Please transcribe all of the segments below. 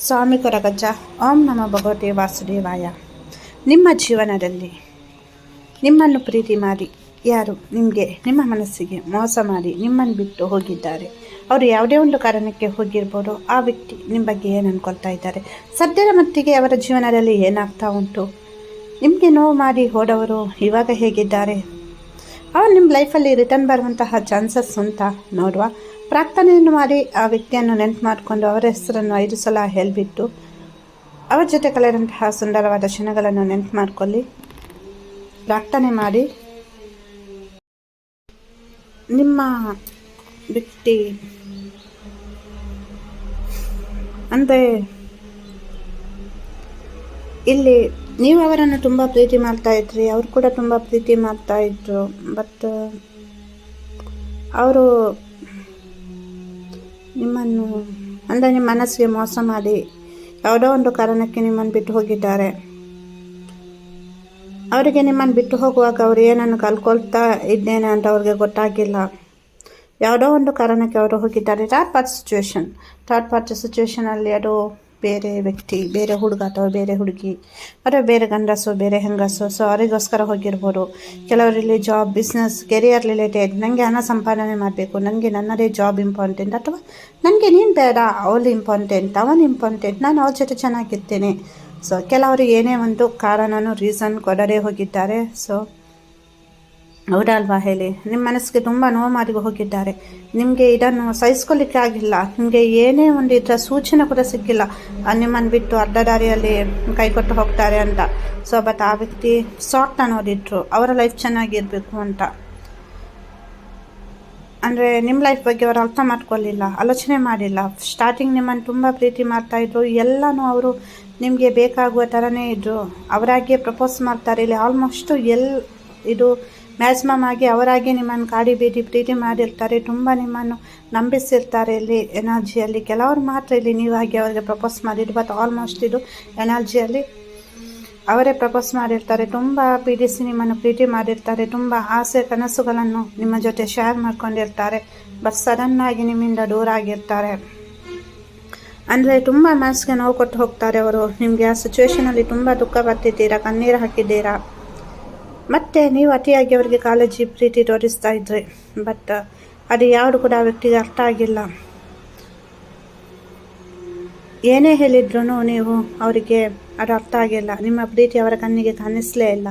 ಸ್ವಾಮಿ ಕೊರಗಜ್ಜ ಓಂ ನಮ ಭಗವತಿ ವಾಸುದೇವಾಯ. ನಿಮ್ಮ ಜೀವನದಲ್ಲಿ ನಿಮ್ಮನ್ನು ಪ್ರೀತಿ ಮಾಡಿ, ಯಾರು ನಿಮಗೆ, ನಿಮ್ಮ ಮನಸ್ಸಿಗೆ ಮೋಸ ಮಾಡಿ ನಿಮ್ಮನ್ನು ಬಿಟ್ಟು ಹೋಗಿದ್ದಾರೆ. ಅವರು ಯಾವುದೇ ಒಂದು ಕಾರಣಕ್ಕೆ ಹೋಗಿರ್ಬೋದು, ಆ ವ್ಯಕ್ತಿ ನಿಮ್ಮ ಬಗ್ಗೆ ಏನು ಅಂದ್ಕೊಳ್ತಾ ಇದ್ದಾರೆ? ಸದ್ಯದ ಮಟ್ಟಿಗೆ ಅವರ ಜೀವನದಲ್ಲಿ ಏನಾಗ್ತಾ ಉಂಟು? ನಿಮಗೆ ನೋವು ಮಾಡಿ ಹೋದವರು ಇವಾಗ ಹೇಗಿದ್ದಾರೆ? ಅವ್ರು ನಿಮ್ಮ ಲೈಫಲ್ಲಿ ರಿಟರ್ನ್ ಬರುವಂತಹ ಚಾನ್ಸಸ್ ಅಂತ ನೋಡುವ. ಪ್ರಾರ್ಥನೆಯನ್ನು ಮಾಡಿ ಆ ವ್ಯಕ್ತಿಯನ್ನು ನೆನಪು ಮಾಡಿಕೊಂಡು ಅವರ ಹೆಸರನ್ನು ಐದು ಸಲ ಹೇಳಿಬಿಟ್ಟು ಅವರ ಜೊತೆ ಕಳೆದಂತಹ ಸುಂದರವಾದ ಕ್ಷಣಗಳನ್ನು ನೆನಪು ಮಾಡಿಕೊಳ್ಳಿ ಪ್ರಾರ್ಥನೆ ಮಾಡಿ. ನಿಮ್ಮ ವ್ಯಕ್ತಿ ಅಂದರೆ ಇಲ್ಲಿ ನೀವು ಅವರನ್ನು ತುಂಬ ಪ್ರೀತಿ ಮಾಡ್ತಾ ಇದ್ರಿ, ಅವರು ಕೂಡ ತುಂಬ ಪ್ರೀತಿ ಮಾಡ್ತಾ ಇದ್ರು ಬಟ್ ಅವರು ನಿಮ್ಮನ್ನು ಅಂದರೆ ನಿಮ್ಮ ಮನಸ್ಸಿಗೆ ಮೋಸ ಮಾಡಿ ಯಾವುದೋ ಒಂದು ಕಾರಣಕ್ಕೆ ನಿಮ್ಮನ್ನು ಬಿಟ್ಟು ಹೋಗಿದ್ದಾರೆ. ಅವರಿಗೆ ನಿಮ್ಮನ್ನು ಬಿಟ್ಟು ಹೋಗುವಾಗ ಅವರು ಏನನ್ನು ಕಲ್ಕೊಳ್ತಾ ಇದ್ದೇನೆ ಅಂತ ಅವ್ರಿಗೆ ಗೊತ್ತಾಗಿಲ್ಲ. ಯಾವುದೋ ಒಂದು ಕಾರಣಕ್ಕೆ ಅವರು ಹೋಗಿದ್ದಾರೆ. Third part situation third part ಸಿಚುವೇಶನಲ್ಲಿ ಅದು ಬೇರೆ ವ್ಯಕ್ತಿ, ಬೇರೆ ಹುಡುಗ ಅಥವಾ ಬೇರೆ ಹುಡುಗಿ ಅಥವಾ ಬೇರೆ ಗಂಡಸು, ಬೇರೆ ಹೆಂಗಸು ಸೊ ಅವರಿಗೋಸ್ಕರ ಹೋಗಿರ್ಬೋದು. ಕೆಲವರಲ್ಲಿ ಜಾಬ್ ಬಿಸ್ನೆಸ್ ಕೆರಿಯರ್ ರಿಲೇಟೆಡ್ ನನಗೆ ಹಣ ಸಂಪಾದನೆ ಮಾಡಬೇಕು ನನಗೆ ನನ್ನದೇ ಜಾಬ್ ಇಂಪಾರ್ಟೆಂಟ್ ಅಥವಾ ನನಗೆ ನೀನು ಬೇಡ, ಅವಳು ಇಂಪಾರ್ಟೆಂಟ್ ಅವನು ಇಂಪಾರ್ಟೆಂಟ್ ನಾನು ಅವ್ರ ಜೊತೆ ಚೆನ್ನಾಗಿರ್ತೇನೆ. ಸೊ ಕೆಲವರು ಏನೇ ಒಂದು ಕಾರಣನೂ ರೀಸನ್ ಕೊಡದೇ ಹೋಗಿದ್ದಾರೆ. ಸೊ ಹೌದಲ್ವಾ ಹೇಳಿ? ನಿಮ್ಮ ಮನಸ್ಸಿಗೆ ತುಂಬ ನೋವು ಮಾಡಿ ಹೋಗಿದ್ದಾರೆ. ನಿಮಗೆ ಇದನ್ನು ಸಹಿಸ್ಕೊಳ್ಳಿಕ್ಕೆ ಆಗಿಲ್ಲ. ನಿಮಗೆ ಏನೇ ಒಂದು ಇದರ ಸೂಚನೆ ಕೂಡ ಸಿಕ್ಕಿಲ್ಲ. ನಿಮ್ಮನ್ನು ಬಿಟ್ಟು ಅರ್ಧ ದಾರಿಯಲ್ಲಿ ಕೈ ಕೊಟ್ಟು ಹೋಗ್ತಾರೆ ಅಂತ. ಸೊ ಬಟ್ ಆ ವ್ಯಕ್ತಿ ಸಾಫ್ಟ್ ನೋಡಿದ್ರು. ಅವರ ಲೈಫ್ ಚೆನ್ನಾಗಿರಬೇಕು ಅಂತ. ಅಂದರೆ ನಿಮ್ಮ ಲೈಫ್ ಬಗ್ಗೆ ಅವರು ಅರ್ಥ ಮಾಡ್ಕೊಳ್ಳಿಲ್ಲ, ಆಲೋಚನೆ ಮಾಡಿಲ್ಲ. ಸ್ಟಾರ್ಟಿಂಗ್ ನಿಮ್ಮನ್ನು ತುಂಬ ಪ್ರೀತಿ ಮಾಡ್ತಾಯಿದ್ರು ಎಲ್ಲನೂ ಅವರು ನಿಮಗೆ ಬೇಕಾಗುವ ಥರನೇ ಇದ್ದರು ಅವರಾಗಿಯೇ ಪ್ರಪೋಸ್ ಮಾಡ್ತಾರೆ. ಇಲ್ಲಿ ಆಲ್ಮೋಸ್ಟು ಎಲ್ ಇದು ಮ್ಯಾಕ್ಸಿಮಮ್ ಆಗಿ ಅವರಾಗಿ ನಿಮ್ಮನ್ನು ಕಾಡಿ ಬೀಡಿ ಪ್ರೀತಿ ಮಾಡಿರ್ತಾರೆ, ತುಂಬ ನಿಮ್ಮನ್ನು ನಂಬಿಸಿರ್ತಾರೆ ಇಲ್ಲಿ ಎನರ್ಜಿಯಲ್ಲಿ ಕೆಲವರು ಮಾತ್ರ ಇಲ್ಲಿ ನೀವಾಗಿ ಅವರಿಗೆ ಪ್ರಪೋಸ್ ಮಾಡಿದ್ದು ಬಟ್ ಆಲ್ಮೋಸ್ಟ್ ಇದು ಎನರ್ಜಿಯಲ್ಲಿ ಅವರೇ ಪ್ರಪೋಸ್ ಮಾಡಿರ್ತಾರೆ. ತುಂಬ ಪೀಡಿಸಿ ನಿಮ್ಮನ್ನು ಪ್ರೀತಿ ಮಾಡಿರ್ತಾರೆ, ತುಂಬ ಆಸೆ ಕನಸುಗಳನ್ನು ನಿಮ್ಮ ಜೊತೆ ಶೇರ್ ಮಾಡ್ಕೊಂಡಿರ್ತಾರೆ ಬಟ್ ಸಡನ್ನಾಗಿ ನಿಮ್ಮಿಂದ ದೂರ ಆಗಿರ್ತಾರೆ. ಅಂದರೆ ತುಂಬ ಮನಸ್ಸಿಗೆ ನೋವು ಕೊಟ್ಟು ಹೋಗ್ತಾರೆ ಅವರು. ನಿಮಗೆ ಆ ಸಿಚುವೇಶನಲ್ಲಿ ತುಂಬ ದುಃಖ ಬರ್ತಿದ್ದೀರಾ, ಕಣ್ಣೀರು ಹಾಕಿದ್ದೀರಾ? ಮತ್ತು ನೀವು ಅತಿಯಾಗಿ ಅವರಿಗೆ ಕಾಳಜಿ ಪ್ರೀತಿ ತೋರಿಸ್ತಾ ಇದ್ರಿ ಬಟ್ ಅದು ಯಾವುದು ಕೂಡ ಆ ವ್ಯಕ್ತಿಗೆ ಅರ್ಥ ಆಗಿಲ್ಲ. ಏನೇ ಹೇಳಿದ್ರೂ ನೀವು ಅವರಿಗೆ ಅದು ಅರ್ಥ ಆಗಿಲ್ಲ. ನಿಮ್ಮ ಪ್ರೀತಿ ಅವರ ಕಣ್ಣಿಗೆ ಕಾಣಿಸ್ಲೇ ಇಲ್ಲ.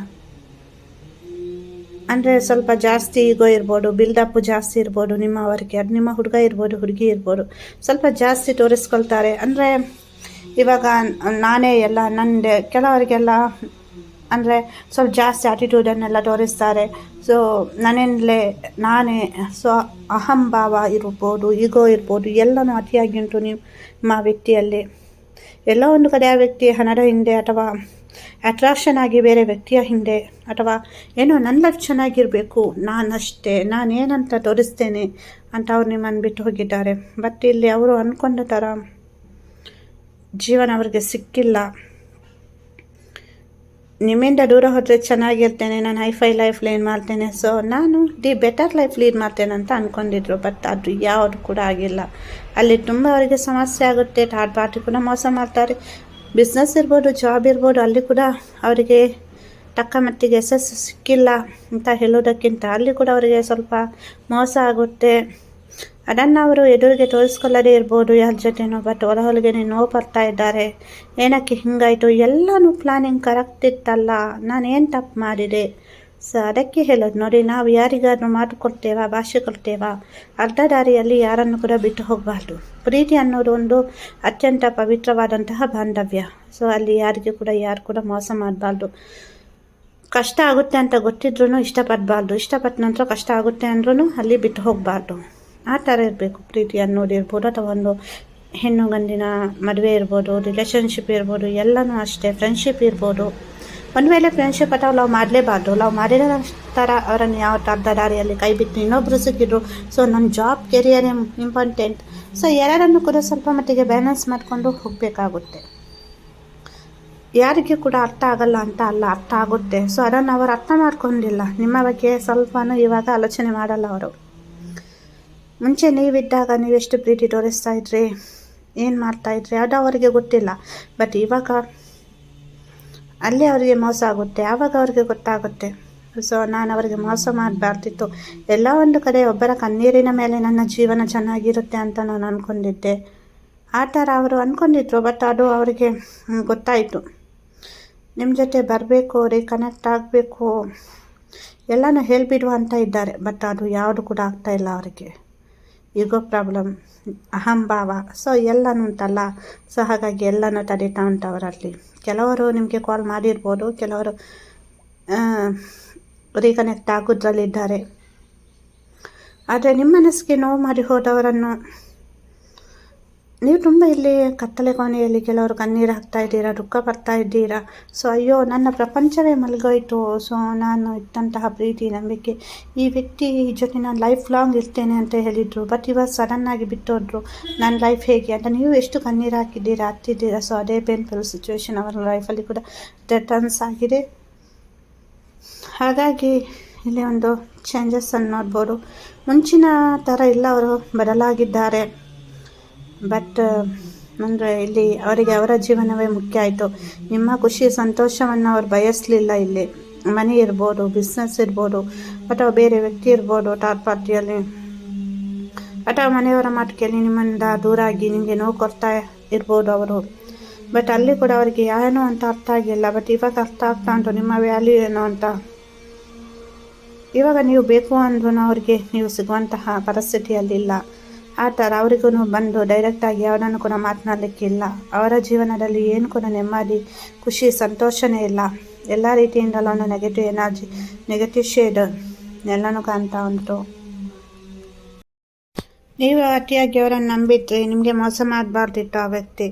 ಅಂದರೆ ಸ್ವಲ್ಪ ಜಾಸ್ತಿ ಈಗೋ ಇರ್ಬೋದು ಬಿಲ್ಡಪ್ ಜಾಸ್ತಿ ಇರ್ಬೋದು, ನಿಮ್ಮ ಅವರಿಗೆ, ಅದು ನಿಮ್ಮ ಹುಡುಗ ಇರ್ಬೋದು, ಹುಡುಗಿ ಇರ್ಬೋದು, ಸ್ವಲ್ಪ ಜಾಸ್ತಿ ತೋರಿಸ್ಕೊಳ್ತಾರೆ. ಅಂದರೆ ಇವಾಗ ನಾನೇ ಎಲ್ಲ ನನ್ನ ಕೆಲವರಿಗೆಲ್ಲ ಅಂದರೆ ಸ್ವಲ್ಪ ಜಾಸ್ತಿ ಆ್ಯಟಿಟ್ಯೂಡನ್ನೆಲ್ಲ ತೋರಿಸ್ತಾರೆ. ಸೊ ನನ್ನಿಂದಲೇ ನಾನೇ ಸೊ ಅಹಂಭಾವ ಇರ್ಬೋದು ಈಗೋ ಇರ್ಬೋದು, ಎಲ್ಲನೂ ಅತಿಯಾಗಿ ಉಂಟು ನಿಮ್ಮ ವ್ಯಕ್ತಿಯಲ್ಲಿ. ಎಲ್ಲೋ ಒಂದು ಕಡೆ ಆ ವ್ಯಕ್ತಿ ಹಣದ ಹಿಂದೆ ಅಥವಾ ಅಟ್ರಾಕ್ಷನ್ ಆಗಿ ಬೇರೆ ವ್ಯಕ್ತಿಯ ಹಿಂದೆ ಅಥವಾ ಏನೋ ನನ್ನ ಲೈಫ್ ಚೆನ್ನಾಗಿರಬೇಕು, ನಾನಷ್ಟೇ, ನಾನೇನಂತ ತೋರಿಸ್ತೇನೆ ಅಂತ ಅವ್ರು ನಿಮ್ಮನ್ನು ಬಿಟ್ಟು ಹೋಗಿದ್ದಾರೆ. ಬಟ್ ಇಲ್ಲಿ ಅವರು ಅಂದ್ಕೊಂಡ ಥರ ಜೀವನ ಅವ್ರಿಗೆ ಸಿಕ್ಕಿಲ್ಲ. ನಿಮ್ಮಿಂದ ದೂರ ಹೋದರೆ ಚೆನ್ನಾಗಿರ್ತೇನೆ, ನಾನು ಹೈಫೈ ಲೈಫ್ ಲೀಡ್ ಮಾಡ್ತೇನೆ. ಸೊ ನಾನು ದಿ ಬೆಟರ್ ಲೈಫ್ ಲೀಡ್ ಮಾಡ್ತೇನೆ ಅಂತ ಅಂದ್ಕೊಂಡಿದ್ರು ಬಟ್ ಅದು ಯಾವುದು ಕೂಡ ಆಗಿಲ್ಲ. ಅಲ್ಲಿ ತುಂಬ ಅವರಿಗೆ ಸಮಸ್ಯೆ ಆಗುತ್ತೆ ಥರ್ಡ್ ಪಾರ್ಟಿ ಕೂಡ ಮೋಸ ಮಾಡ್ತಾರೆ. ಬಿಸ್ನೆಸ್ ಇರ್ಬೋದು ಜಾಬ್ ಇರ್ಬೋದು, ಅಲ್ಲಿ ಕೂಡ ಅವರಿಗೆ ತಕ್ಕ ಮಟ್ಟಿಗೆ ಯಶಸ್ಸು ಸಿಕ್ಕಿಲ್ಲ ಅಂತ ಹೇಳೋದಕ್ಕಿಂತ ಅಲ್ಲಿ ಕೂಡ ಅವರಿಗೆ ಸ್ವಲ್ಪ ಮೋಸ ಆಗುತ್ತೆ. ಅದನ್ನು ಅವರು ಎದುರಿಗೆ ತೋರಿಸ್ಕೊಳ್ಳದೇ ಇರ್ಬೋದು. ಯಾರ ಜೊತೆನೋ ಬಟ್ ಹೊರ ಹೊಲಿಗೆ ನೋವು ಬರ್ತಾ ಇದ್ದಾರೆ. ಏನಕ್ಕೆ ಹಿಂಗಾಯಿತು? ಎಲ್ಲನೂ ಪ್ಲಾನಿಂಗ್ ಕರೆಕ್ಟ್ ಇತ್ತಲ್ಲ. ಏನು ತಪ್ಪು ಮಾಡಿದೆ? ಸೊ, ಅದಕ್ಕೆ ಹೇಳೋದು ನೋಡಿ, ನಾವು ಯಾರಿಗಾದ್ರೂ ಮಾತು ಕೊಡ್ತೇವಾ, ಭಾಷೆ ಕೊಡ್ತೇವಾ? ಅರ್ಧ ದಾರಿಯಲ್ಲಿ ಯಾರನ್ನು ಕೂಡ ಬಿಟ್ಟು ಹೋಗಬಾರ್ದು. ಪ್ರೀತಿ ಅನ್ನೋದು ಒಂದು ಅತ್ಯಂತ ಪವಿತ್ರವಾದಂತಹ ಬಾಂಧವ್ಯ. ಸೊ ಅಲ್ಲಿ ಯಾರಿಗೆ ಕೂಡ, ಯಾರು ಕೂಡ ಮೋಸ ಮಾಡಬಾರ್ದು. ಕಷ್ಟ ಆಗುತ್ತೆ ಅಂತ ಗೊತ್ತಿದ್ರೂ ಇಷ್ಟಪಡಬಾರ್ದು. ಇಷ್ಟಪಟ್ಟ ನಂತರ ಕಷ್ಟ ಆಗುತ್ತೆ ಅಂದ್ರೂ ಅಲ್ಲಿ ಬಿಟ್ಟು ಹೋಗಬಾರ್ದು. ಆ ಥರ ಇರಬೇಕು, ಪ್ರೀತಿ ಅನ್ನೋದು ಇರ್ಬೋದು ಅಥವಾ ಒಂದು ಹೆಣ್ಣು ಗಂಡಿನ ಮದುವೆ ಇರ್ಬೋದು ರಿಲೇಷನ್ಶಿಪ್ ಇರ್ಬೋದು, ಎಲ್ಲನೂ ಅಷ್ಟೇ ಫ್ರೆಂಡ್ಶಿಪ್ ಇರ್ಬೋದು. ಒಂದು ವೇಳೆ ಫ್ರೆಂಡ್ಶಿಪ್ ಅಥವಾ ಲವ್ ಮಾಡಲೇಬಾರ್ದು. ಲವ್ ಮಾಡಿದ ಥರ ಅವರನ್ನು ಯಾವ ಅರ್ಧ ದಾರಿಯಲ್ಲಿ ಕೈ ಬಿಟ್ಟು ಇನ್ನೊಬ್ಬರು ಸಿಕ್ಕಿದ್ರು ಸೊ ನನ್ನ ಜಾಬ್ ಕೆರಿಯರ್ ಇಂಪಾರ್ಟೆಂಟ್ ಸೊ ಎರಡನ್ನು ಕೂಡ ಸ್ವಲ್ಪ ಮಟ್ಟಿಗೆ ಬ್ಯಾಲೆನ್ಸ್ ಮಾಡಿಕೊಂಡು ಹೋಗಬೇಕಾಗುತ್ತೆ. ಯಾರಿಗೆ ಕೂಡ ಅರ್ಥ ಆಗಲ್ಲ ಅಂತ ಅಲ್ಲ, ಅರ್ಥ ಆಗುತ್ತೆ. ಸೊ ಅದನ್ನು ಅವರು ಅರ್ಥ ಮಾಡ್ಕೊಂಡಿಲ್ಲ. ನಿಮ್ಮ ಬಗ್ಗೆ ಸ್ವಲ್ಪನೂ ಇವಾಗ ಆಲೋಚನೆ ಮಾಡಲ್ಲ ಅವರು. ಮುಂಚೆ ನೀವಿದ್ದಾಗ ನೀವೆಷ್ಟು ಪ್ರೀತಿ ತೋರಿಸ್ತಾ ಇದ್ರಿ? ಏನು ಮಾಡ್ತಾಯಿದ್ರಿ ಅದು ಅವರಿಗೆ ಗೊತ್ತಿಲ್ಲ. ಬಟ್ ಇವಾಗ ಅಲ್ಲಿ ಅವರಿಗೆ ಮೋಸ ಆಗುತ್ತೆ. ಆವಾಗ ಅವರಿಗೆ ಗೊತ್ತಾಗುತ್ತೆ. ಸೊ ನಾನು ಅವರಿಗೆ ಮೋಸ ಮಾಡಬಾರ್ದಿತ್ತು. ಎಲ್ಲ ಒಂದು ಕಡೆ ಒಬ್ಬರ ಕಣ್ಣೀರಿನ ಮೇಲೆ ನನ್ನ ಜೀವನ ಚೆನ್ನಾಗಿರುತ್ತೆ ಅಂತ ನಾನು ಅಂದ್ಕೊಂಡಿದ್ದೆ ಆ ಥರ ಅವರು ಅಂದ್ಕೊಂಡಿದ್ರು ಬಟ್ ಅದು ಅವರಿಗೆ ಗೊತ್ತಾಯಿತು. ನಿಮ್ಮ ಜೊತೆ ಬರಬೇಕು ರೀಕನೆಕ್ಟ್ ಆಗಬೇಕು. ಎಲ್ಲನೂ ಹೇಳಿಬಿಡು ಅಂತ ಇದ್ದಾರೆ. ಬಟ್ ಅದು ಯಾವುದು ಕೂಡ ಆಗ್ತಾಯಿಲ್ಲ ಅವರಿಗೆ. ಈಗೋ ಪ್ರಾಬ್ಲಮ್ ಅಹಂಭಾವ ಸೊ ಎಲ್ಲನೂ ಉಂಟಲ್ಲ. ಸೊ ಹಾಗಾಗಿ ಎಲ್ಲನೂ ತಡೀತಾ ಉಂಟು ಅವರಲ್ಲಿ. ಕೆಲವರು ನಿಮಗೆ ಕಾಲ್ ಮಾಡಿರ್ಬೋದು, ಕೆಲವರು ರೀಕನೆಕ್ಟ್ ಆಗೋದ್ರಲ್ಲಿದ್ದಾರೆ. ಆದರೆ ನಿಮ್ಮ ಮನಸ್ಸಿಗೆ ನೋವು ಮಾಡಿ ಹೋದವರನ್ನು ನೀವು ತುಂಬ ಇಲ್ಲಿ ಕತ್ತಲೆ ಕೋಣೆಯಲ್ಲಿ ಕೆಲವರು ಕಣ್ಣೀರು ಹಾಕ್ತಾ ಇದ್ದೀರಾ, ದುಃಖ ಪಡ್ತಾ ಇದ್ದೀರಾ? ಸೊ ಅಯ್ಯೋ, ನನ್ನ ಪ್ರಪಂಚವೇ ಮಲಗೋಯ್ತು. ಸೊ ನಾನು ಇಟ್ಟಂತಹ ಪ್ರೀತಿ, ನಂಬಿಕೆ ಈ ವ್ಯಕ್ತಿ ಜೊತೆ ನಾನು ಲೈಫ್ ಲಾಂಗ್ ಇರ್ತೇನೆ ಅಂತ ಹೇಳಿದರು. ಬಟ್ ಇವಾಗ ಸಡನ್ನಾಗಿ ಬಿಟ್ಟೋದ್ರು. ನನ್ನ ಲೈಫ್ ಹೇಗೆ ಅಂತ ನೀವು ಎಷ್ಟು ಕಣ್ಣೀರು ಹಾಕಿದ್ದೀರಾ, ಹತ್ತಿದ್ದೀರಾ? ಸೊ ಅದೇ ಪೇನ್ಫುಲ್ ಸಿಚುವೇಶನ್ ಅವರ ಲೈಫಲ್ಲಿ ಕೂಡ ರಿಟರ್ನ್ಸ್ ಆಗಿದೆ. ಹಾಗಾಗಿ ಇಲ್ಲಿ ಒಂದು ಚೇಂಜಸ್ಸನ್ನು ನೋಡ್ಬೋದು. ಮುಂಚಿನ ಥರ ಇಲ್ಲ, ಅವರು ಬದಲಾಗಿದ್ದಾರೆ. ಬಟ್ ಅಂದರೆ ಇಲ್ಲಿ ಅವರಿಗೆ ಅವರ ಜೀವನವೇ ಮುಖ್ಯ ಆಯಿತು. ನಿಮ್ಮ ಖುಷಿ, ಸಂತೋಷವನ್ನು ಅವ್ರು ಬಯಸಲಿಲ್ಲ ಇಲ್ಲಿ. ಮನೆ ಇರ್ಬೋದು ಬಿಸ್ನೆಸ್ ಇರ್ಬೋದು ಅಥವಾ ಬೇರೆ ವ್ಯಕ್ತಿ ಇರ್ಬೋದು ಟಾರ್ ಪಾರ್ಟಿಯಲ್ಲಿ. ಅಥವಾ ಮನೆಯವರ ಮಾತು ಕೇಳಿ ನಿಮ್ಮಿಂದ ದೂರ ಆಗಿ ನಿಮಗೆ ನೋವು ಕೊಡ್ತಾ ಇರ್ಬೋದು ಅವರು. ಬಟ್ ಅಲ್ಲಿ ಕೂಡ ಅವರಿಗೆ ಏನು ಅಂತ ಅರ್ಥ ಆಗಿಲ್ಲ. ಬಟ್ ಇವಾಗ ಅರ್ಥ ಆಗ್ತಾ ಉಂಟು, ನಿಮ್ಮ ವ್ಯಾಲ್ಯೂ ಏನು ಅಂತ. ಇವಾಗ ನೀವು ಬೇಕು ಅಂದ್ರೂ ಅವರಿಗೆ ನೀವು ಸಿಗುವಂತಹ ಪರಿಸ್ಥಿತಿಯಲ್ಲಿಲ್ಲ. ಆ ಥರ ಅವರಿಗೂ ಬಂದು ಡೈರೆಕ್ಟಾಗಿ ಅವರನ್ನು ಕೂಡ ಮಾತನಾಡಲಿಕ್ಕಿಲ್ಲ ಅವರ ಜೀವನದಲ್ಲಿ ಏನು ಕೂಡ ನೆಮ್ಮದಿ, ಖುಷಿ, ಸಂತೋಷನೇ ಇಲ್ಲ. ಎಲ್ಲ ರೀತಿಯಿಂದಲೂ ಒಂದು ನೆಗೆಟಿವ್ ಎನರ್ಜಿ ನೆಗೆಟಿವ್ ಶೇಡ್ ಎಲ್ಲನೂ ಕಾಣ್ತಾ ಉಂಟು. ನೀವು ಅತಿಯಾಗಿ ಅವರನ್ನು ನಂಬಿದ್ರೆ ನಿಮಗೆ ಮೋಸ ಮಾಡಬಾರ್ದಿತ್ತು ಆ ವ್ಯಕ್ತಿ.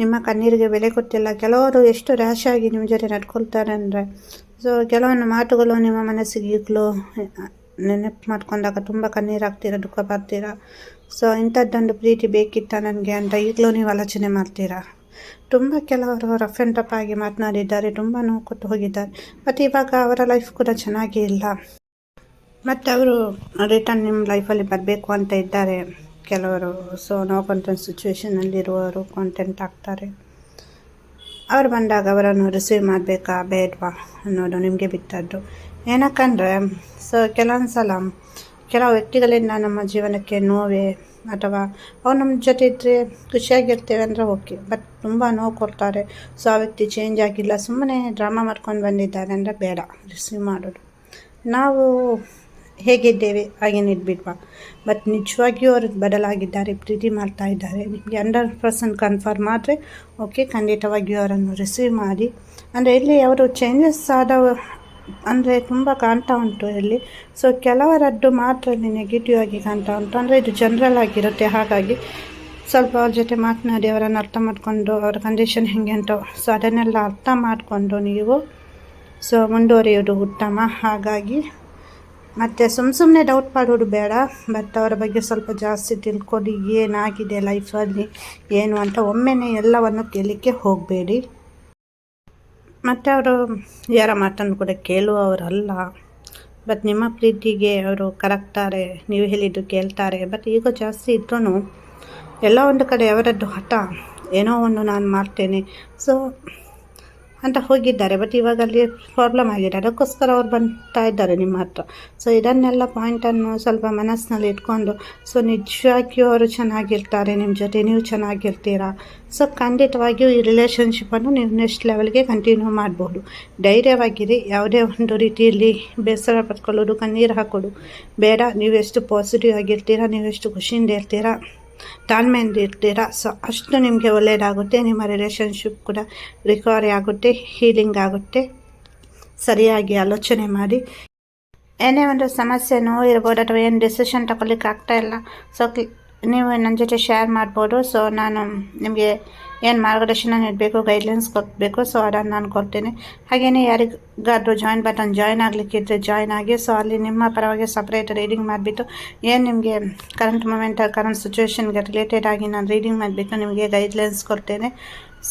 ನಿಮ್ಮ ಕಣ್ಣೀರಿಗೆ ಬೆಲೆ ಕೊಟ್ಟಿಲ್ಲ. ಕೆಲವರು ಎಷ್ಟು ರ್ಯಾಶ್ ಆಗಿ ನಿಮ್ಮ ಜೊತೆ ನಡ್ಕೊಳ್ತಾರೆ ಅಂದರೆ. ಸೊ ಕೆಲವೊಂದು ಮಾತುಗಳು ನಿಮ್ಮ ಮನಸ್ಸಿಗೆ ಈಗಲೂ ನೆನಪು ಮಾಡ್ಕೊಂಡಾಗ ತುಂಬ ಕಣ್ಣೀರು ಹಾಕ್ತೀರಾ ದುಃಖ ಪಡ್ತೀರಾ? ಸೊ ಇಂಥದ್ದೊಂದು ಪ್ರೀತಿ ಬೇಕಿತ್ತ ನನಗೆ ಅಂತ ಈಗಲೂ ನೀವು ಆಲೋಚನೆ ಮಾಡ್ತೀರಾ? ತುಂಬ ಕೆಲವರು ರಫ್ ಆ್ಯಂಡ್ ಟಫ್ ಆಗಿ ಮಾತನಾಡಿದ್ದಾರೆ, ತುಂಬ ನೋವು ಕೊಟ್ಟು ಹೋಗಿದ್ದಾರೆ. ಮತ್ತು ಇವಾಗ ಅವರ ಲೈಫ್ ಕೂಡ ಚೆನ್ನಾಗಿ ಇಲ್ಲ. ಮತ್ತು ಅವರು ರಿಟರ್ನ್ ನಿಮ್ಮ ಲೈಫಲ್ಲಿ ಬರಬೇಕು ಅಂತ ಇದ್ದಾರೆ. ಕೆಲವರು ಸೊ ನೋ ಕಾಂಟೆಂಟ್ ಸಿಚುವೇಷನಲ್ಲಿರುವವರು ಕಾಂಟೆಂಟ್ ಆಗ್ತಾರೆ ಅವ್ರು ಬಂದಾಗ ಅವರನ್ನು ರಿಸೀವ್ ಮಾಡಬೇಕಾ, ಬೇಡವಾ ಅನ್ನೋದು ನಿಮಗೆ ಬಿತ್ತದ್ದು ಏನಕ್ಕಂದರೆ ಸೊ ಕೆಲವೊಂದು ಸಲ ಕೆಲವು ವ್ಯಕ್ತಿಗಳಿಂದ ನಮ್ಮ ಜೀವನಕ್ಕೆ ನೋವೇ ಅಥವಾ ಅವ್ರು ನಮ್ಮ ಜೊತೆ ಇದ್ದರೆ ಖುಷಿಯಾಗಿರ್ತೇವೆ ಅಂದರೆ ಓಕೆ. ಬಟ್ ತುಂಬ ನೋವು ಕೊಡ್ತಾರೆ. ಸೊ ಆ ವ್ಯಕ್ತಿ ಚೇಂಜ್ ಆಗಿಲ್ಲ. ಸುಮ್ಮನೆ ಡ್ರಾಮಾ ಮಾಡ್ಕೊಂಡು ಬಂದಿದ್ದಾರೆ ಅಂದರೆ ಬೇಡ. ರಿಸೀವ್ ಮಾಡೋದು. ನಾವು ಹೇಗಿದ್ದೇವೆ ಹಾಗೇನು ಇದ್ಬಿಡ್ವಾ. ಬಟ್ ನಿಜವಾಗಿಯೂ ಅವರು ಬದಲಾಗಿದ್ದಾರೆ, ಪ್ರೀತಿ ಮಾಡ್ತಾ ಇದ್ದಾರೆ. ನಿಮಗೆ ಹಂಡ್ರೆಡ್ ಪರ್ಸೆಂಟ್ ಕನ್ಫರ್ಮ್ ಆದರೆ, ಓಕೆ, ಖಂಡಿತವಾಗಿಯೂ ಅವರನ್ನು ರಿಸೀವ್ ಮಾಡಿ. ಅಂದರೆ ಇಲ್ಲಿ ಅವರು ಚೇಂಜಸ್ ಆದ ಅಂದರೆ ತುಂಬ ಕಾಣ್ತಾ ಉಂಟು ಇಲ್ಲಿ ಸೊ ಕೆಲವರದ್ದು ಮಾತ್ರ ನೆಗೆಟಿವ್ ಆಗಿ ಕಾಣ್ತಾ ಉಂಟು. ಅಂದರೆ ಇದು ಜನರಲ್ ಆಗಿರುತ್ತೆ, ಹಾಗಾಗಿ ಸ್ವಲ್ಪ ಅವ್ರ ಜೊತೆ ಮಾತನಾಡಿ, ಅವರನ್ನು ಅರ್ಥ ಮಾಡಿಕೊಂಡು, ಅವರ ಕಂಡೀಷನ್ ಹೇಗೆ ಅಂತ ಸೊ, ಅದನ್ನೆಲ್ಲ ಅರ್ಥ ಮಾಡಿಕೊಂಡು ನೀವು, ಸೊ ಮುಂದುವರಿಯೋದು ಉತ್ತಮ. ಹಾಗಾಗಿ ಮತ್ತು ಸುಮ್ಮ ಸುಮ್ಮನೆ ಡೌಟ್ ಮಾಡೋದು ಬೇಡ. ಬಟ್ ಅವರ ಬಗ್ಗೆ ಸ್ವಲ್ಪ ಜಾಸ್ತಿ ತಿಳ್ಕೊಂಡು ಏನಾಗಿದೆ ಲೈಫಲ್ಲಿ ಏನು ಅಂತ ಒಮ್ಮೆನೇ ಎಲ್ಲವನ್ನು ಕೇಳಲಿಕ್ಕೆ ಹೋಗಬೇಡಿ. ಮತ್ತು ಅವರು ಯಾರ ಮಾತನ್ನು ಕೂಡ ಕೇಳುವವರಲ್ಲ. ಬಟ್ ನಿಮ್ಮ ಪ್ರೀತಿಗೆ ಅವರು ಕರಗ್ತಾರೆ, ನೀವು ಹೇಳಿದ್ದು ಕೇಳ್ತಾರೆ. ಬಟ್ ಈಗ ಜಾಸ್ತಿ ಇದ್ರೂ ಎಲ್ಲ ಒಂದು ಕಡೆ ಅವರದ್ದು ಹಠ, ಏನೋ ಒಂದು ನಾನು ಮಾಡ್ತೇನೆ. ಸೊ ಅಂತ ಹೋಗಿದ್ದಾರೆ. ಬಟ್ ಇವಾಗ ಅಲ್ಲಿ ಪ್ರಾಬ್ಲಮ್ ಆಗಿದೆ. ಅದಕ್ಕೋಸ್ಕರ ಅವ್ರು ಬರ್ತಾ ಇದ್ದಾರೆ ನಿಮ್ಮ ಹತ್ರ. ಸೊ ಇದನ್ನೆಲ್ಲ ಪಾಯಿಂಟನ್ನು ಸ್ವಲ್ಪ ಮನಸ್ಸಿನಲ್ಲಿ ಇಟ್ಕೊಂಡು ಸೊ ನಿಜವಾಗಿಯೂ ಅವರು ಚೆನ್ನಾಗಿರ್ತಾರೆ. ನಿಮ್ಮ ಜೊತೆ ನೀವು ಚೆನ್ನಾಗಿರ್ತೀರಾ? ಸೊ ಖಂಡಿತವಾಗಿಯೂ ಈ ರಿಲೇಷನ್ಶಿಪ್ಪನ್ನು ನೀವು ನೆಕ್ಸ್ಟ್ ಲೆವೆಲ್ಗೆ ಕಂಟಿನ್ಯೂ ಮಾಡ್ಬೋದು. ಧೈರ್ಯವಾಗಿರಿ. ಯಾವುದೇ ಒಂದು ರೀತಿಯಲ್ಲಿ ಬೇಸರ ಪಡ್ಕೊಳ್ಳೋದು ಕಣ್ಣೀರು ಹಾಕೋದು ಬೇಡ. ನೀವೆಷ್ಟು ಪಾಸಿಟಿವ್ ಆಗಿರ್ತೀರಾ ನೀವೆಷ್ಟು ಖುಷಿಯಿಂದ ಇರ್ತೀರಾ? ತಾಳ್ಮೆಯಿಂದ ಇರ್ತೀರಾ? ಸೊ ಅಷ್ಟು ನಿಮಗೆ ಒಳ್ಳೆಯದಾಗುತ್ತೆ ನಿಮ್ಮ ರಿಲೇಷನ್ಶಿಪ್ ಕೂಡ ರಿಕವರಿ ಆಗುತ್ತೆ ಹೀಲಿಂಗ್ ಆಗುತ್ತೆ. ಸರಿಯಾಗಿ ಆಲೋಚನೆ ಮಾಡಿ. ಏನೇ ಒಂದು ಸಮಸ್ಯೆ, ನೋವು ಇರ್ಬೋದು ಅಥವಾ ಏನು ಡಿಸಿಷನ್ ತಗೊಳ್ಲಿಕ್ಕೆ ಆಗ್ತಾಯಿಲ್ಲ ಸೊ ನೀವು ನನ್ನ ಜೊತೆ ಶೇರ್ ಮಾಡ್ಬೋದು. ಸೊ ನಾನು ನಿಮಗೆ ಏನು ಮಾರ್ಗದರ್ಶನ ನೀಡಬೇಕು ಗೈಡ್ಲೈನ್ಸ್ ಕೊಡಬೇಕು ಸೊ ಅದನ್ನು ನಾನು ಕೊಡ್ತೀನಿ. ಹಾಗೆಯೇ ಯಾರಿಗಾದರೂ ಜಾಯಿನ್ ಬಟನ್ ಜಾಯಿನ್ ಆಗಲಿಕ್ಕಿದ್ರೆ ಜಾಯಿನ್ ಆಗಿ ಸೊ ಅಲ್ಲಿ ನಿಮ್ಮ ಪರವಾಗಿ ಸಪ್ರೇಟ್ ರೀಡಿಂಗ್ ಮಾಡಿಬಿಟ್ಟು, ಏನು ನಿಮಗೆ ಕರೆಂಟ್ ಮೂಮೆಂಟ್ ಕರೆಂಟ್ ಸಿಚುವೇಶನ್ಗೆ ರಿಲೇಟೆಡ್ ಆಗಿ ನಾನು ರೀಡಿಂಗ್ ಮಾಡಿಬಿಟ್ಟು ನಿಮಗೆ ಗೈಡ್ಲೈನ್ಸ್ ಕೊಡ್ತೇನೆ.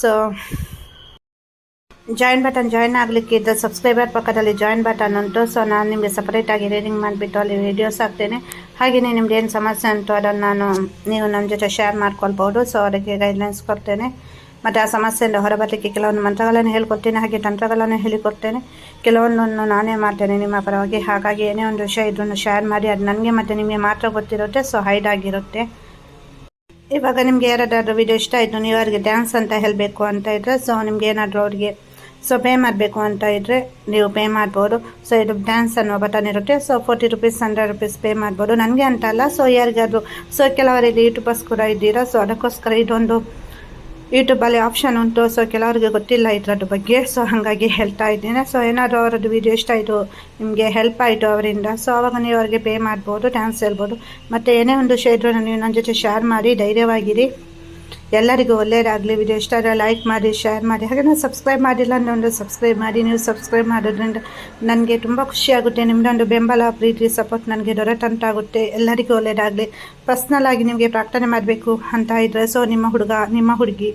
ಸೊ ಜಾಯಿನ್ ಬಟನ್ ಜಾಯಿನ್ ಆಗಲಿಕ್ಕೆ ಇದ್ದ ಸಬ್ಸ್ಕ್ರೈಬರ್ ಪಕ್ಕದಲ್ಲಿ ಜಾಯಿನ್ ಬಟನ್ ಉಂಟು ಸೊ ನಾನು ನಿಮಗೆ ಸಪ್ರೇಟಾಗಿ ರೀಡಿಂಗ್ ಮಾಡಿಬಿಟ್ಟು ಅಲ್ಲಿ ವೀಡಿಯೋಸ್ ಹಾಕ್ತೇನೆ. ಹಾಗೆಯೇ ನಿಮ್ಗೆ ಏನು ಸಮಸ್ಯೆ ಉಂಟು, ಅದನ್ನು ನಾನು ನೀವು ನಮ್ಮ ಜೊತೆ ಶೇರ್ ಮಾಡ್ಕೊಳ್ಬೋದು ಸೊ ಅದಕ್ಕೆ ಗೈಡ್ಲೈನ್ಸ್ ಕೊಡ್ತೇನೆ. ಮತ್ತು ಆ ಸಮಸ್ಯೆಯಿಂದ ಹೊರಬರಲಿಕ್ಕೆ ಕೆಲವೊಂದು ಮಂತ್ರಗಳನ್ನು ಹೇಳ್ಕೊಡ್ತೇನೆ, ಹಾಗೆ ತಂತ್ರಗಳನ್ನು ಹೇಳಿಕೊಡ್ತೇನೆ. ಕೆಲವೊಂದನ್ನು ನಾನೇ ಮಾಡ್ತೇನೆ ನಿಮ್ಮ ಪರವಾಗಿ. ಹಾಗಾಗಿ ಏನೇ ಒಂದು ವಿಷಯ ಇದನ್ನು ಶೇರ್ ಮಾಡಿ, ಅದು ನನಗೆ ಮತ್ತು ನಿಮಗೆ ಮಾತ್ರ ಗೊತ್ತಿರುತ್ತೆ ಸೊ ಹೈಡ್ ಆಗಿರುತ್ತೆ. ಇವಾಗ ನಿಮಗೆ ಯಾರಾದರೂ ವಿಡಿಯೋ ಇಷ್ಟ ಆಯಿತು ನೀವು ಅವರಿಗೆ ಡ್ಯಾನ್ಸ್ ಅಂತ ಹೇಳಬೇಕು ಅಂತ ಇದ್ದರೆ ಸೊ ನಿಮ್ಗೆ ಏನಾದರೂ ಅವ್ರಿಗೆ ಸೊ ಪೇ ಮಾಡಬೇಕು ಅಂತ ಇದ್ದರೆ ನೀವು ಪೇ ಮಾಡ್ಬೋದು. ಸೊ ಇದು ಡ್ಯಾನ್ಸ್ ಅನ್ನೋ ಬಟನ್ ಇರುತ್ತೆ. So forty rupees hundred rupees pay ಮಾಡ್ಬೋದು. ನನಗೆ ಅಂತ ಅಲ್ಲ ಸೊ ಯಾರಿಗಾದರೂ ಸೊ ಕೆಲವರಿಗೆ ಯೂಟ್ಯೂಬರ್ಸ್ ಕೂಡ ಇದ್ದೀರಾ? ಸೊ ಅದಕ್ಕೋಸ್ಕರ ಇದೊಂದು ಯೂಟ್ಯೂಬಲ್ಲಿ ಆಪ್ಷನ್ ಉಂಟು. ಸೊ ಕೆಲವರಿಗೆ ಗೊತ್ತಿಲ್ಲ ಇದ್ರದ್ದು ಬಗ್ಗೆ. ಸೊ ಹಾಗಾಗಿ ಹೇಳ್ತಾ ಇದ್ದೀನಿ. ಸೊ ಏನಾದರೂ ಅವರದ್ದು ವಿಡಿಯೋ ಇಷ್ಟ ಆಯಿತು, ನಿಮಗೆ ಹೆಲ್ಪ್ ಆಯಿತು ಅವರಿಂದ. ಸೊ ಅವಾಗ ನೀವು ಅವರಿಗೆ ಪೇ ಮಾಡ್ಬೋದು ಡ್ಯಾನ್ಸ್ ಹೇಳ್ಬೋದು. ಮತ್ತು ಏನೇ ಒಂದು ವಿಷಯ ನೀವು ನನ್ನ ಜೊತೆ ಶೇರ್ ಮಾಡಿ, ಧೈರ್ಯವಾಗಿರಿ. ಎಲ್ಲರಿಗೂ ಒಳ್ಳೆಯದಾಗಲಿ. ವಿಡಿಯೋ ಇಷ್ಟ ಆದರೆ ಲೈಕ್ ಮಾಡಿ, ಶೇರ್ ಮಾಡಿ. ಹಾಗೆ ಸಬ್ಸ್ಕ್ರೈಬ್ ಮಾಡಿಲ್ಲ ಅಂದರೆ ಒಂದು ಸಬ್ಸ್ಕ್ರೈಬ್ ಮಾಡಿ. ನೀವು ಸಬ್ಸ್ಕ್ರೈಬ್ ಮಾಡೋದ್ರಿಂದ ನನಗೆ ತುಂಬ ಖುಷಿಯಾಗುತ್ತೆ ನಿಮ್ಮದೊಂದು ಬೆಂಬಲ, ಪ್ರೀತಿ ಸಪೋರ್ಟ್ ನನಗೆ ದೊರೆತಂತಾಗುತ್ತೆ ಎಲ್ಲರಿಗೂ ಒಳ್ಳೆಯದಾಗಲಿ. ಪರ್ಸ್ನಲ್ ಆಗಿ ನಿಮಗೆ ಪ್ರಾರ್ಥನೆ ಮಾಡಬೇಕು ಅಂತ ಇದ್ದರೆ ಸೊ ನಿಮ್ಮ ಹುಡುಗ, ನಿಮ್ಮ ಹುಡುಗಿ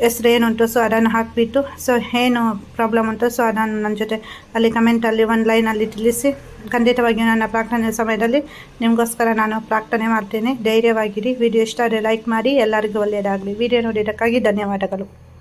ಹೆಸ್ರು ಏನುಂಟು ಸೊ ಅದನ್ನು ಹಾಕಿಬಿಟ್ಟು ಸೊ ಏನು ಪ್ರಾಬ್ಲಮ್ ಉಂಟು ಸೊ ಅದನ್ನು ನನ್ನ ಜೊತೆ ಅಲ್ಲಿ ಕಮೆಂಟಲ್ಲಿ ಒಂದು ಲೈನಲ್ಲಿ ತಿಳಿಸಿ, ಖಂಡಿತವಾಗಿಯೂ ನನ್ನ ಪ್ರಾರ್ಥನೆ ಸಮಯದಲ್ಲಿ ನಿಮಗೋಸ್ಕರ ನಾನು ಪ್ರಾರ್ಥನೆ ಮಾಡ್ತೇನೆ. ಧೈರ್ಯವಾಗಿರಿ ವಿಡಿಯೋ ಇಷ್ಟ ಆದರೆ ಲೈಕ್ ಮಾಡಿ, ಎಲ್ಲರಿಗೂ ಒಳ್ಳೆಯದಾಗಲಿ. ವಿಡಿಯೋ ನೋಡಿದ್ದಕ್ಕಾಗಿ ಧನ್ಯವಾದಗಳು.